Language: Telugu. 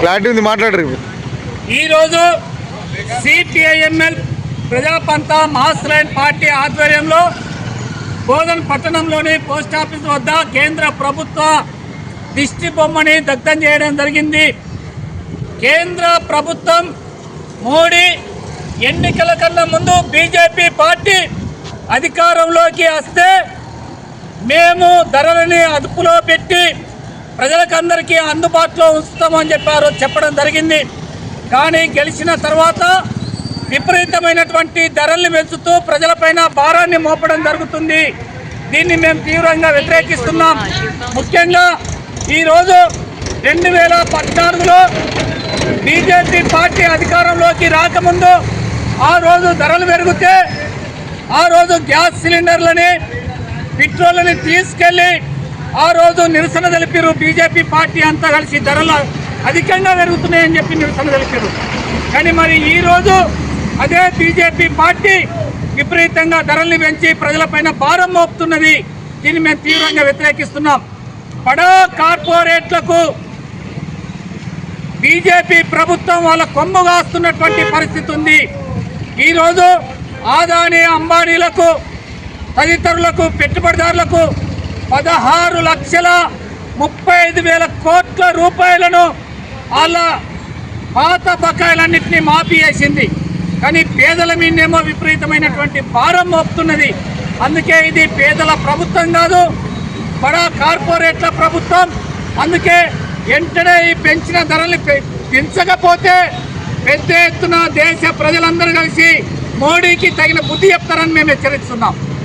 క్లారిటీ ఉంది మాట్లాడరు ఈరోజు CPI ML Prajapantha mass line party ఆధ్వర్యంలో బోధన్ పట్టణంలోని పోస్ట్ ఆఫీస్ వద్ద కేంద్ర ప్రభుత్వ దిష్టి బొమ్మని దగ్ధం చేయడం జరిగింది. కేంద్ర ప్రభుత్వం మోడీ ఎన్నికల కన్నా ముందు బీజేపీ పార్టీ అధికారంలోకి వస్తే మేము ధరలని అదుపులో పెట్టి ప్రజలకందరికీ అందుబాటులో ఉంచుతామని చెప్పారు చెప్పడం జరిగింది. కానీ గెలిచిన తర్వాత విపరీతమైనటువంటి ధరల్ని పెంచుతూ ప్రజలపైన భారాన్ని మోపడం జరుగుతుంది. దీన్ని మేము తీవ్రంగా వ్యతిరేకిస్తున్నాం. ముఖ్యంగా ఈరోజు రెండు వేల పద్నాలుగులో బీజేపీ పార్టీ అధికారంలోకి రాకముందు ఆ రోజు ధరలు పెరిగితే ఆ రోజు గ్యాస్ సిలిండర్లని పెట్రోల్ని తీసుకెళ్ళి ఆ రోజు నిరసన తెలిపారు బీజేపీ పార్టీ అంతా కలిసి ధరలు అధికంగా పెరుగుతున్నాయని చెప్పి నిరసన తెలిపారు కానీ మరి ఈరోజు అదే బీజేపీ పార్టీ విపరీతంగా ధరల్ని పెంచి ప్రజలపైన భారం మోపుతున్నది. దీన్ని మేము తీవ్రంగా వ్యతిరేకిస్తున్నాం. బడా కార్పొరేట్లకు బీజేపీ ప్రభుత్వం వాళ్ళ కొమ్ము కాస్తున్నటువంటి పరిస్థితి ఉంది. ఈరోజు ఆదాని అంబానీలకు తదితరులకు పెట్టుబడిదారులకు పదహారు లక్షల ముప్పై ఐదు వేల కోట్ల రూపాయలను వాళ్ళ పాత బకాయిలన్నింటినీ మాఫీ చేసింది. కానీ పేదల మీదేమో విపరీతమైనటువంటి భారం మోపుతున్నది. అందుకే ఇది పేదల ప్రభుత్వం కాదు బడా కార్పొరేట్ల ప్రభుత్వం. అందుకే వెంటనే ఈ పెంచిన ధరల్ని పె- పెంచకపోతే పెద్ద ఎత్తున దేశ ప్రజలందరూ కలిసి మోడీకి తగిన బుద్ధి చెప్తారని మేము హెచ్చరిస్తున్నాం.